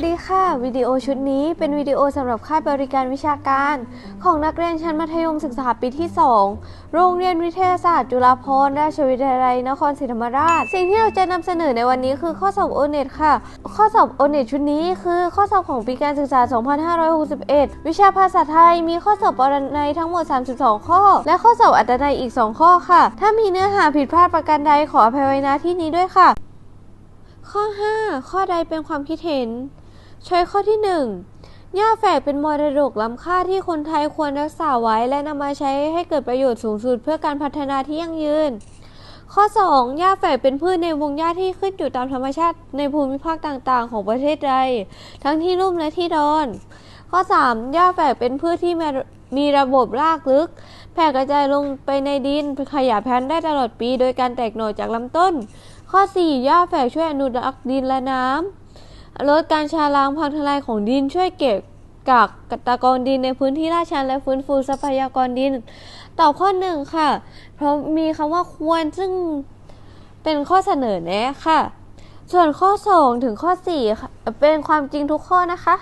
วัสดีค่ะ วิดีโอชุดนี้เป็นวิดีโอสำหรับค่ายบริการวิชาการ ของนักเรียนชั้นมัธยมศึกษาปีที่ 2 โรงเรียนวิทยาศาสตร์ จุฬาภรณราชวิทยาลัยนครศรีธรรมราช สิ่งที่เราจะนำเสนอในวันนี้คือข้อสอบโอเน็ตค่ะ ข้อสอบโอเน็ตชุดนี้คือข้อสอบของปีการศึกษา 2561 วิชาภาษาไทยมีข้อสอบปรนัยทั้งหมด 32 ข้อ และข้อสอบอัตนัยอีก 2 ข้อค่ะ ถ้ามีเนื้อหาผิดพลาดประการใดขออภัยไว้ณที่นี้ด้วยค่ะ ข้อ 5 ข้อใดเป็นความคิดเห็น ช้อยข้อที่ 1 หญ้าแฝกเป็นมรดกล้ำค่าที่คนไทยควรรักษาไว้ และนำมาใช้ให้เกิดประโยชน์สูงสุดเพื่อการพัฒนาที่ยั่งยืน ข้อ 2 หญ้าแฝกเป็นพืชในวงหญ้าที่ขึ้นอยู่ตามธรรมชาติในภูมิภาคต่างๆ ของประเทศใดทั้งที่ลุ่มและที่ดอน ข้อ 3 หญ้าแฝกเป็นพืชที่มีระบบรากลึก แผ่กระจายลงไปในดินขยายพันธุ์ได้ตลอดปี โดยการแตกหน่อจากลำต้น ข้อ 4 หญ้าแฝกช่วยอนุรักษ์ดินและน้ำ ลดการชาล้างพังทลายของดินช่วยเก็บกักตะกอนดินในพื้นที่ราดชันและฟื้นฟูทรัพยากรดิน ตอบข้อหนึ่งค่ะ เพราะมีคำว่าควรซึ่งเป็นข้อเสนอแนะค่ะ ส่วนข้อ 2 ถึงข้อ4ค่เป็นความจริงทุกข้อนะคะ